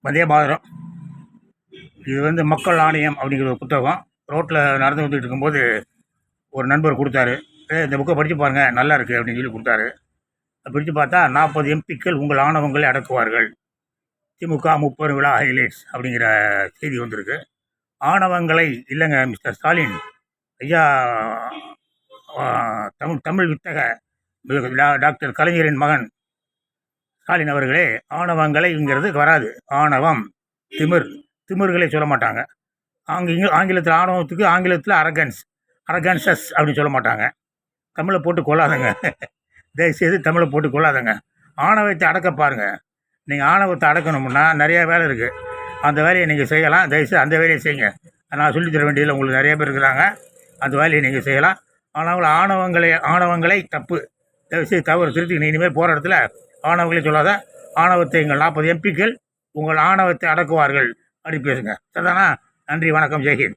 வந்தே பாதரம். இது வந்து மக்கள் ஆணையம் அப்படிங்கிற ஒரு புத்தகம். ரோட்டில் நடந்து வந்துட்டு இருக்கும்போது ஒரு நண்பர் கொடுத்தாரு. இந்த புக்கை படித்து பாருங்கள் நல்லா இருக்குது அப்படின்னு சொல்லி கொடுத்தாரு. படித்து பார்த்தா நாற்பது எம்பிக்கள் உங்கள் ஆணவங்களை அடக்குவார்கள். திமுக முப்பது விழா ஹைலைட்ஸ் அப்படிங்கிற செய்தி வந்திருக்கு. ஆணவங்களை இல்லைங்க மிஸ்டர் ஸ்டாலின். ஐயா தமிழ் தமிழ் வித்தக டா- டாக்டர் கலைஞரின் மகன் ஸ்டாலின் அவர்களே ஆணவங்களைங்கிறது வராது. ஆணவம் திமிர். திமிர்களை சொல்ல மாட்டாங்க. ஆங்க இங்கே ஆங்கிலத்தில் ஆணவத்துக்கு ஆங்கிலத்தில் அரகன்ஸ் அரகன்சஸ் அப்படின்னு சொல்ல மாட்டாங்க. தமிழை போட்டு கொள்ளாதங்க. தயவுசெய்து தமிழை போட்டு கொள்ளாதங்க. ஆணவத்தை அடக்க பாருங்கள் நீங்கள் ஆணவத்தை அடக்கணும்னா நிறைய வேலை இருக்குது அந்த வேலையை நீங்கள் செய்யலாம். தயவுசெய்து அந்த வேலையை செய்யுங்க. நான் சொல்லித் தர வேண்டியதில் உங்களுக்கு நிறைய பேர் இருக்கிறாங்க. அந்த வேலையை நீங்கள் செய்யலாம். ஆனால் ஆணவங்களை ஆணவங்களை தப்பு. தயவுசெய்து தவறு திருத்தி நீ இனிமேல் போகிற இடத்துல ஆணவங்களை சொல்லாத ஆணவத்தை எங்கள் நாற்பது எம்பிக்கள் உங்கள் ஆணவத்தை அடக்குவார்கள். அப்படி பேசுங்க. சரிதானா? நன்றி வணக்கம் ஜெய்ஹிந்த்.